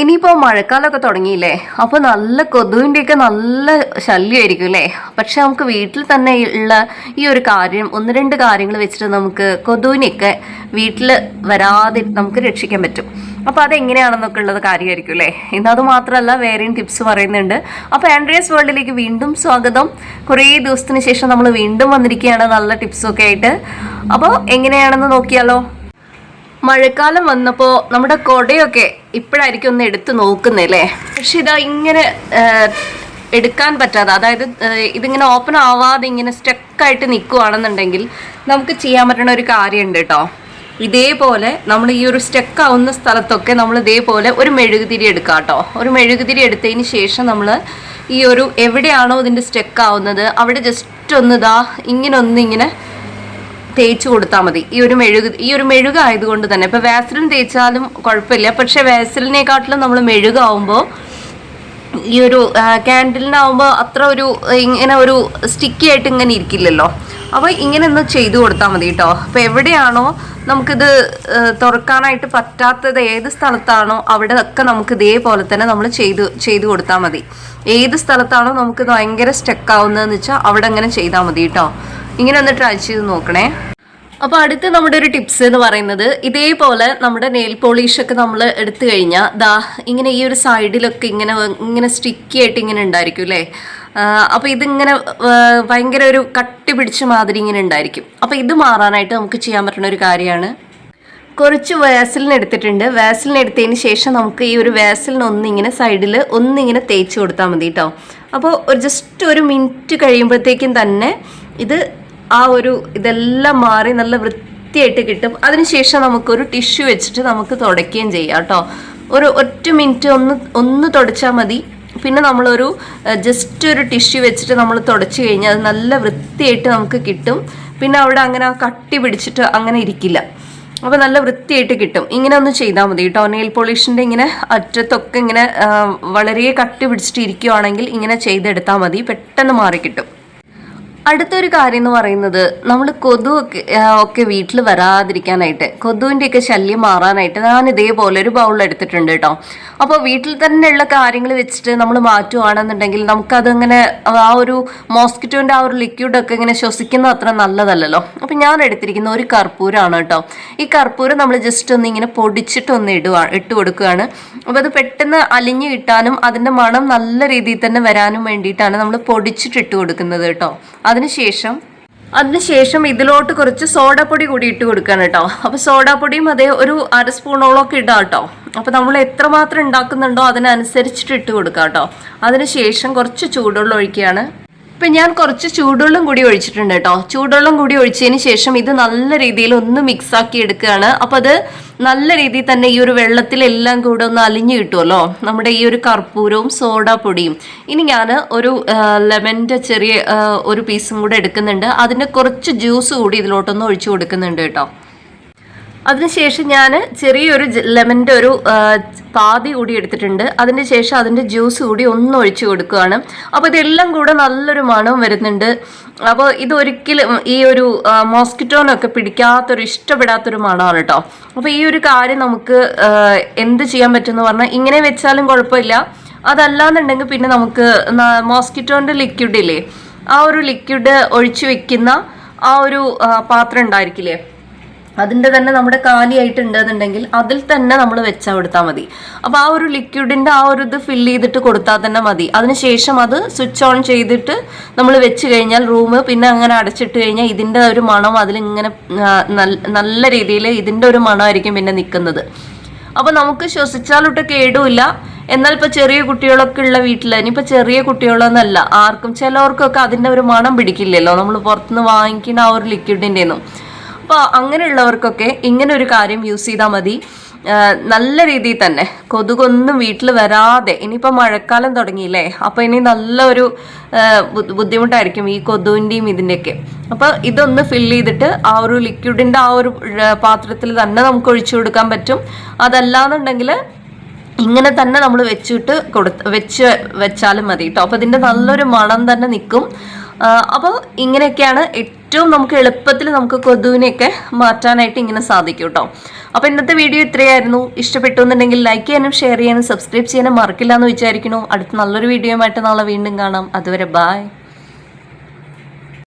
ഇനിയിപ്പോൾ മഴക്കാലമൊക്കെ തുടങ്ങിയില്ലേ? അപ്പോൾ നല്ല കൊതുവിന്റെയൊക്കെ നല്ല ശല്യമായിരിക്കും അല്ലേ? പക്ഷെ നമുക്ക് വീട്ടിൽ തന്നെ ഉള്ള ഈ ഒരു കാര്യം ഒന്ന് രണ്ട് കാര്യങ്ങൾ വെച്ചിട്ട് നമുക്ക് കൊതുവിനെയൊക്കെ വീട്ടിൽ വരാതെ നമുക്ക് രക്ഷിക്കാൻ പറ്റും. അപ്പോൾ അതെങ്ങനെയാണെന്നൊക്കെ ഉള്ളത് കാര്യമായിരിക്കും അല്ലേ? ഇന്ന് അത് മാത്രമല്ല വേറെയും ടിപ്സ് പറയുന്നുണ്ട്. അപ്പോൾ ആൻഡ്രിയസ് വേൾഡിലേക്ക് വീണ്ടും സ്വാഗതം. കുറേ ദിവസത്തിന് ശേഷം നമ്മൾ വീണ്ടും വന്നിരിക്കുകയാണ് നല്ല ടിപ്സൊക്കെ ആയിട്ട്. അപ്പോൾ എങ്ങനെയാണെന്ന് നോക്കിയാലോ? മഴക്കാലം വന്നപ്പോൾ നമ്മുടെ കൊടയൊക്കെ ഇപ്പോഴായിരിക്കും ഒന്ന് എടുത്ത് നോക്കുന്നല്ലേ? പക്ഷെ ഇതാ ഇങ്ങനെ എടുക്കാൻ പറ്റാതെ അതായത് ഇതിങ്ങനെ ഓപ്പൺ ആവാതെ ഇങ്ങനെ സ്റ്റക്കായിട്ട് നിൽക്കുവാണെന്നുണ്ടെങ്കിൽ നമുക്ക് ചെയ്യാൻ പറ്റുന്ന ഒരു കാര്യമുണ്ട് കേട്ടോ ഇതേപോലെ നമ്മൾ ഈ ഒരു സ്റ്റക്ക് ആവുന്ന സ്ഥലത്തൊക്കെ നമ്മൾ ഇതേപോലെ ഒരു മെഴുകുതിരി എടുക്കുക കേട്ടോ ഒരു മെഴുകുതിരി എടുത്തതിന് ശേഷം നമ്മൾ ഈ ഒരു എവിടെയാണോ ഇതിന്റെ സ്റ്റക്ക് ആവുന്നത് അവിടെ ജസ്റ്റ് ഒന്ന് ഇതാ ഇങ്ങനെ ഒന്ന് ഇങ്ങനെ തേച്ച് കൊടുത്താൽ മതി. ഈ ഒരു മെഴുക് ഈ ഒരു മെഴുക ആയതുകൊണ്ട് തന്നെ. ഇപ്പൊ വാസലിൻ തേച്ചാലും കുഴപ്പമില്ല. പക്ഷെ വാസലിനെക്കാട്ടിലും നമ്മൾ മെഴുകാവുമ്പോൾ ഈ ഒരു ക്യാൻഡിലിനാവുമ്പോൾ അത്ര ഒരു ഇങ്ങനെ ഒരു സ്റ്റിക്കി ആയിട്ട് ഇങ്ങനെ ഇരിക്കില്ലല്ലോ. അപ്പോൾ ഇങ്ങനെ ഒന്ന് ചെയ്തു കൊടുത്താൽ മതി കേട്ടോ അപ്പോൾ എവിടെയാണോ നമുക്കിത് തുറക്കാനായിട്ട് പറ്റാത്തത് ഏത് സ്ഥലത്താണോ അവിടെ ഒക്കെ നമുക്ക് ഇതേപോലെ തന്നെ നമ്മൾ ചെയ്തു ചെയ്തു കൊടുത്താൽ മതി. ഏത് സ്ഥലത്താണോ നമുക്ക് ഭയങ്കര സ്റ്റക്കാവുന്നതെന്ന് വെച്ചാൽ അവിടെ അങ്ങനെ ചെയ്താൽ മതി കേട്ടോ ഇങ്ങനെ ഒന്ന് ട്രൈ ചെയ്ത് നോക്കണേ. അപ്പോൾ അടുത്ത നമ്മുടെ ഒരു ടിപ്സ് എന്ന് പറയുന്നത് ഇതേപോലെ നമ്മുടെ നെയിൽ പോളിഷ് ഒക്കെ നമ്മൾ എടുത്തു കഴിഞ്ഞാൽ ദാ ഇങ്ങനെ ഈ ഒരു സൈഡിലൊക്കെ ഇങ്ങനെ ഇങ്ങനെ സ്റ്റിക്കി ആയിട്ട് ഇങ്ങനെ ഉണ്ടായിരിക്കും അല്ലേ? അപ്പോൾ ഇതിങ്ങനെ ഭയങ്കര ഒരു കട്ടി പിടിച്ച മാതിരി ഇങ്ങനെ ഉണ്ടായിരിക്കും. അപ്പോൾ ഇത് മാറാനായിട്ട് നമുക്ക് ചെയ്യാൻ പറ്റുന്ന ഒരു കാര്യമാണ്. കുറച്ച് വാസലിൻ എടുത്തിട്ടുണ്ട്. വാസലിൻ എടുത്തതിന് ശേഷം നമുക്ക് ഈ ഒരു വാസലിൻ ഒന്നിങ്ങനെ സൈഡിൽ ഒന്നിങ്ങനെ തേച്ച് കൊടുത്താൽ മതി കേട്ടോ. അപ്പോൾ ഒരു ജസ്റ്റ് ഒരു മിനിറ്റ് കഴിയുമ്പോഴത്തേക്കും തന്നെ ഇത് ആ ഒരു ഇതെല്ലാം മാറി നല്ല വൃത്തിയായിട്ട് കിട്ടും. അതിനുശേഷം നമുക്കൊരു ടിഷ്യൂ വെച്ചിട്ട് നമുക്ക് തുടയ്ക്കുകയും ചെയ്യാം കേട്ടോ. ഒരു ഒറ്റ മിനിറ്റ് ഒന്ന് ഒന്ന് തുടച്ചാൽ മതി. പിന്നെ നമ്മളൊരു ജസ്റ്റ് ഒരു ടിഷ്യൂ വെച്ചിട്ട് നമ്മൾ തുടച്ചു കഴിഞ്ഞാൽ അത് നല്ല വൃത്തിയായിട്ട് നമുക്ക് കിട്ടും. പിന്നെ അവിടെ അങ്ങനെ കട്ടി പിടിച്ചിട്ട് അങ്ങനെ ഇരിക്കില്ല. അപ്പോൾ നല്ല വൃത്തിയായിട്ട് കിട്ടും. ഇങ്ങനെ ഒന്ന് ചെയ്താൽ മതി കേട്ടോ. നെയിൽ പോളിഷിന്റെ ഇങ്ങനെ അറ്റത്തൊക്കെ ഇങ്ങനെ വളരെ കട്ടി പിടിച്ചിട്ട് ഇരിക്കുവാണെങ്കിൽ ഇങ്ങനെ ചെയ്തെടുത്താൽ മതി. പെട്ടെന്ന് മാറി കിട്ടും. അടുത്തൊരു കാര്യം എന്ന് പറയുന്നത് നമ്മൾ കൊതു ഒക്കെ വീട്ടിൽ വരാതിരിക്കാനായിട്ട് കൊതുവിന്റെയൊക്കെ ശല്യം മാറാനായിട്ട് ഞാൻ ഇതേപോലെ ഒരു ബൗൾ എടുത്തിട്ടുണ്ട് കേട്ടോ. അപ്പോൾ വീട്ടിൽ തന്നെയുള്ള കാര്യങ്ങൾ വെച്ചിട്ട് നമ്മൾ മാറ്റുവാണെന്നുണ്ടെങ്കിൽ നമുക്കതങ്ങനെ ആ ഒരു മോസ്കിറ്റോന്റെ ആ ഒരു ലിക്വിഡൊക്കെ ഇങ്ങനെ ശ്വസിക്കുന്നത് അത്ര നല്ലതല്ലല്ലോ. അപ്പോൾ ഞാൻ എടുത്തിരിക്കുന്ന ഒരു കർപ്പൂരമാണ് കേട്ടോ. ഈ കർപ്പൂരം നമ്മൾ ജസ്റ്റ് ഒന്ന് ഇങ്ങനെ പൊടിച്ചിട്ടൊന്ന് ഇടുക ഇട്ട് കൊടുക്കുകയാണ് അപ്പോൾ അത് പെട്ടെന്ന് അലിഞ്ഞു കിട്ടാനും അതിന്റെ മണം നല്ല രീതിയിൽ തന്നെ വരാനും വേണ്ടിയിട്ടാണ് നമ്മൾ പൊടിച്ചിട്ടിട്ട് കൊടുക്കുന്നത് കേട്ടോ. അതിനുശേഷം അതിനുശേഷം ഇതിലോട്ട് കുറച്ച് സോഡാപ്പൊടി കൂടി ഇട്ട് കൊടുക്കണം കേട്ടോ. അപ്പോൾ സോഡാപ്പൊടിയും അതേ ഒരു അര സ്പൂണോളം ഒക്കെ ഇടാം കേട്ടോ. അപ്പോൾ നമ്മൾ എത്രമാത്രം ഉണ്ടാക്കുന്നുണ്ടോ അതിനനുസരിച്ചിട്ട് ഇട്ട് കൊടുക്കാം കേട്ടോ. അതിനുശേഷം കുറച്ച് ചൂടുവെള്ളം ഒഴിക്കുകയാണ്. ഇപ്പം ഞാൻ കുറച്ച് ചൂടുവെള്ളം കൂടി ഒഴിച്ചിട്ടുണ്ട് കേട്ടോ. ചൂടുവെള്ളം കൂടി ഒഴിച്ചതിന് ശേഷം ഇത് നല്ല രീതിയിൽ ഒന്ന് മിക്സ് ആക്കി എടുക്കുകയാണ്. അപ്പോൾ അത് നല്ല രീതിയിൽ തന്നെ ഈ ഒരു വെള്ളത്തിലെല്ലാം കൂടെ ഒന്ന് അലിഞ്ഞു കിട്ടുമല്ലോ. നമ്മുടെ ഈ ഒരു കർപ്പൂരവും സോഡാപ്പൊടിയും. ഇനി ഞാൻ ഒരു ലെമന്റെ ചെറിയ ഒരു പീസും കൂടെ എടുക്കുന്നുണ്ട്. അതിന്റെ കുറച്ച് ജ്യൂസ് കൂടി ഇതിലോട്ടൊന്ന് ഒഴിച്ചു കൊടുക്കുന്നുണ്ട് കേട്ടോ. അതിനുശേഷം ഞാൻ ചെറിയൊരു ലെമന്റെ ഒരു പാതി കൂടി എടുത്തിട്ടുണ്ട്. അതിന് ശേഷം അതിന്റെ ജ്യൂസ് കൂടി ഒന്ന് ഒഴിച്ചു കൊടുക്കുകയാണ്. അപ്പോൾ ഇതെല്ലാം കൂടെ നല്ലൊരു മണവും വരുന്നുണ്ട്. അപ്പോൾ ഇതൊരിക്കലും ഈ ഒരു മോസ്കിറ്റോനൊക്കെ പിടിക്കാത്തൊരു ഇഷ്ടപ്പെടാത്തൊരു മണമാണ് കേട്ടോ. അപ്പോൾ ഈ ഒരു കാര്യം നമുക്ക് എന്ത് ചെയ്യാൻ പറ്റുമെന്ന് പറഞ്ഞാൽ ഇങ്ങനെ വെച്ചാലും കുഴപ്പമില്ല. അതല്ലാന്നുണ്ടെങ്കിൽ പിന്നെ നമുക്ക് മോസ്കിറ്റോന്റെ ലിക്വിഡ് ഇല്ലേ ആ ഒരു ലിക്വിഡ് ഒഴിച്ചു വെക്കുന്ന ആ ഒരു പാത്രം ഉണ്ടായിരിക്കില്ലേ? അതിന്റെ തന്നെ നമ്മുടെ കാലിയായിട്ടുണ്ടെന്നുണ്ടെങ്കിൽ അതിൽ തന്നെ നമ്മൾ വെച്ചാൽ കൊടുത്താൽ മതി. അപ്പോൾ ആ ഒരു ലിക്വിഡിന്റെ ആ ഒരു ഇത് ഫില്ല് ചെയ്തിട്ട് കൊടുത്താൽ തന്നെ മതി. അതിനുശേഷം അത് സ്വിച്ച് ഓൺ ചെയ്തിട്ട് നമ്മൾ വെച്ച് കഴിഞ്ഞാൽ റൂം പിന്നെ അങ്ങനെ അടച്ചിട്ട് കഴിഞ്ഞാൽ ഇതിന്റെ ഒരു മണം അതിലിങ്ങനെ നല്ല രീതിയിൽ ഇതിന്റെ ഒരു മണമായിരിക്കും പിന്നെ നിൽക്കുന്നത് അപ്പോൾ നമുക്ക് ശ്വസിച്ചാലൊട്ട് കേടുമില്ല എന്നാൽ ഇപ്പോൾ ചെറിയ കുട്ടികളൊക്കെ ഉള്ള വീട്ടിൽ ഇനിയിപ്പോൾ ചെറിയ കുട്ടികളൊന്നല്ല ആർക്കും ചിലവർക്കൊക്കെ അതിന്റെ ഒരു മണം പിടിക്കില്ലല്ലോ. നമ്മൾ പുറത്തുനിന്ന് വാങ്ങിക്കുന്ന ആ ഒരു ലിക്വിഡിന്റെ ഒന്നും. അപ്പോൾ അങ്ങനെയുള്ളവർക്കൊക്കെ ഇങ്ങനെ ഒരു കാര്യം യൂസ് ചെയ്താൽ മതി. നല്ല രീതിയിൽ തന്നെ. കൊതുകൊന്നും വീട്ടിൽ വരാതെ. ഇനിയിപ്പോൾ മഴക്കാലം തുടങ്ങിയില്ലേ? അപ്പോൾ ഇനി നല്ലൊരു ബുദ്ധിമുട്ടായിരിക്കും ഈ കൊതുവിന്റെയും ഇതിന്റെയൊക്കെ അപ്പോൾ ഇതൊന്ന് ഫില്ല് ചെയ്തിട്ട് ആ ഒരു ലിക്വിഡിന്റെ ആ ഒരു പാത്രത്തിൽ തന്നെ നമുക്ക് ഒഴിച്ചു കൊടുക്കാൻ പറ്റും. അതല്ലാന്നുണ്ടെങ്കിൽ ഇങ്ങനെ തന്നെ നമ്മൾ വെച്ചിട്ട് കൊടുത്ത് വെച്ച് വെച്ചാലും മതി കേട്ടോ അപ്പോൾ ഇതിന്റെ നല്ലൊരു മണം തന്നെ നിൽക്കും അപ്പോൾ ഇങ്ങനെയൊക്കെയാണ് ഏറ്റവും നമുക്ക് എളുപ്പത്തിൽ നമുക്ക് കൊതുവിനെയൊക്കെ മാറ്റാനായിട്ട് ഇങ്ങനെ സാധിക്കും കേട്ടോ അപ്പോൾ ഇന്നത്തെ വീഡിയോ ഇത്രയായിരുന്നു. ഇഷ്ടപ്പെട്ടു എന്നുണ്ടെങ്കിൽ ലൈക്ക് ചെയ്യാനും ഷെയർ ചെയ്യാനും സബ്സ്ക്രൈബ് ചെയ്യാനും മറക്കില്ല എന്ന് വിചാരിക്കുന്നു. അടുത്ത നല്ലൊരു വീഡിയോയുമായിട്ട് നാളെ വീണ്ടും കാണാം. അതുവരെ ബായ്